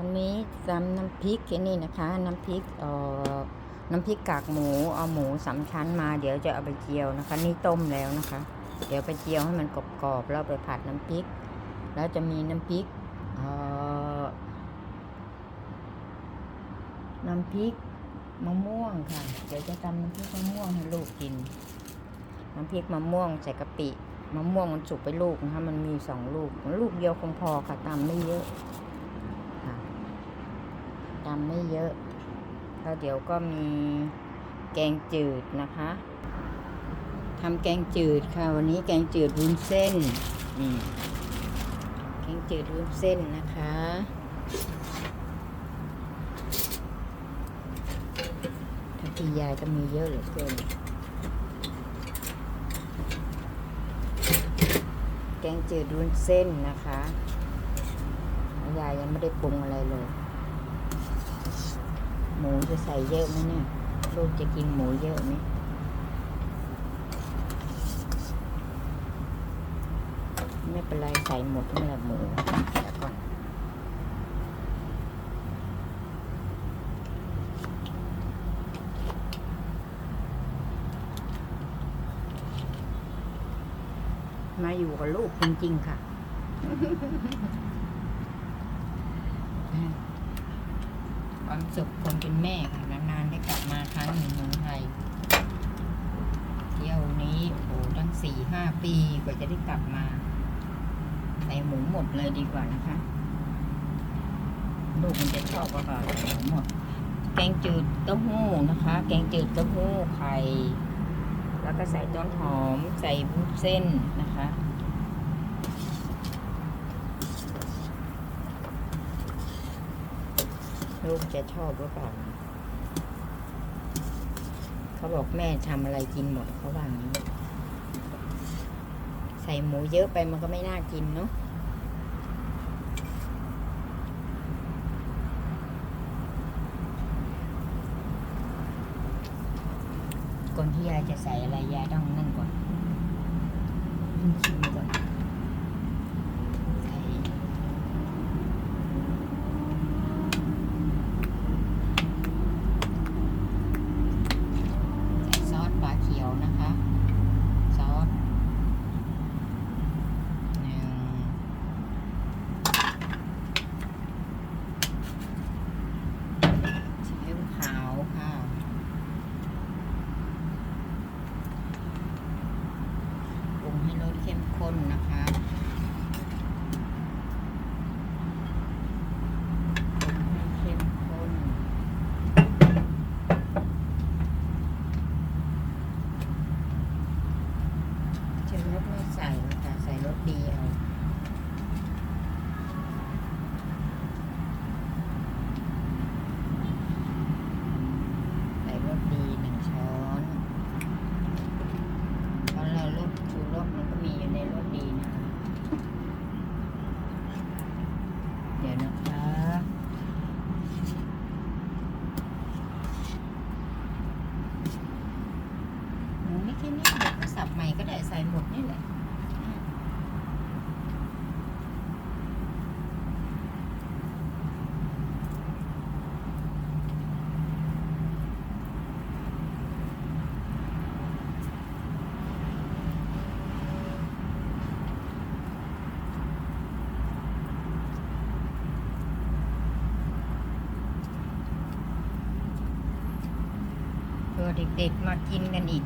วันนี้ทำน้ำพริกแค่นี้นะคะ น้ำพริกเอ่อน้ำพริกกากหมูเอาหมูสามชั้นมา เดี๋ยวจะเอาไปเจียวนะคะ นี่ต้มแล้วนะคะ เดี๋ยวไปเจียวให้มันกรอบๆแล้วไปผัดน้ำพริก แล้วจะมีน้ำพริกเอ่อน้ำพริกมะม่วงค่ะ เดี๋ยวจะทำน้ำพริกมะม่วงให้ลูกกิน น้ำพริกมะม่วงใส่กะปิมะม่วงมันสุกไปลูกนะคะมันมีสองลูกลูกเดียวคงพอค่ะตำไม่เยอะ ตำไม่เยอะ แล้วเดี๋ยวก็มีแกงจืดนะคะทำแกงจืดค่ะ วันนี้แกงจืดวุ้นเส้นนี่แกงจืดวุ้นเส้นนะคะถ้าพี่ยายก็มีเยอะเหลือเกินแกงจืดรุ้นเส้นนะคะยายยังไม่ได้ปรุงอะไรเลย หมูจะใส่เยอะไหมเนี่ย ลูกจะกินหมูเยอะไหมไม่เป็นไรใส่หมดนี่แหละหมูเดี๋ยวก่อนมาอยู่กับลูกจริงๆค่ะ ความสุขคนเป็นแม่ค่ะนานๆได้กลับมาครั้งหนึ่งเมืองไทยเที่ยวนี้โอ้โหตั้งสี่ห้าปีกว่าจะได้กลับมาใส่หมูหมดเลยดีกว่านะคะลูกมันจะชอบก็แบบหมูหมด แกงจืดเต้าหู้นะคะ แกงจืดเต้าหู้ไข่แล้วก็ใส่ต้นหอม ใส่วุ้นเส้นนะคะ ลูกจะชอบหรือเปล่า เขาบอกแม่ทำอะไรกินหมดเขาว่าอย่างนี้ใส่หมูเยอะไปมันก็ไม่น่ากินเนาะก่อนที่ยายจะใส่อะไรยายต้องนั่นก่อนชิมก่อนใส่ใส่ซอสปลาเขียวนะคะ ซอสหนึ่งซีอิ๊วขาวค่ะ มีรสเข้มข้นนะคะปรุงให้เข้มข้น เชิญรสไม่ใส่หรอกค่ะใส่รสดีเอาใส่รสดีหนึ่งช้อน เพราะเรารสชูรสมันก็มีอยู่ในรสดีนะคะ เดี๋ยวนะคะ หมูไม่แค่นี้เดี๋ยวก็สับใหม่ก็ได้ใส่หมดนี่แหละเพื่อเด็กๆมากินกันอีก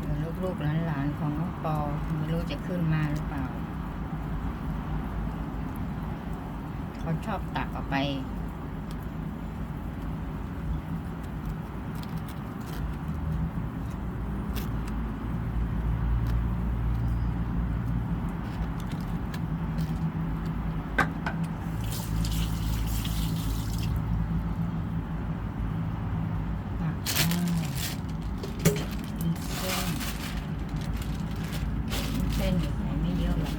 เดี๋ยว ลูกๆหลานๆของน้องปอไม่รู้จะขึ้นมาหรือเปล่า เขาชอบตักออกไป ส้นอยู่ไหนไม่เยอะหรอก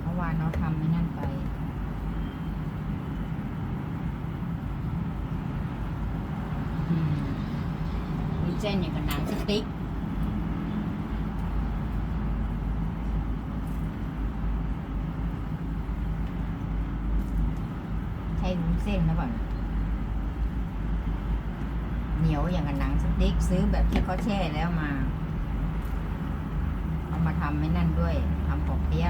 เพราะวานเราทำไม่นั่นไป มีเส้นอย่างกับหนังสติ๊กใช้วุ้นเส้นแล้บ่าเหนียวอย่างกับหนังสติ๊กซื้อแบบที่เขาแช่แล้วมา ทำไม่นั่นด้วยทำปอกเปี๊ย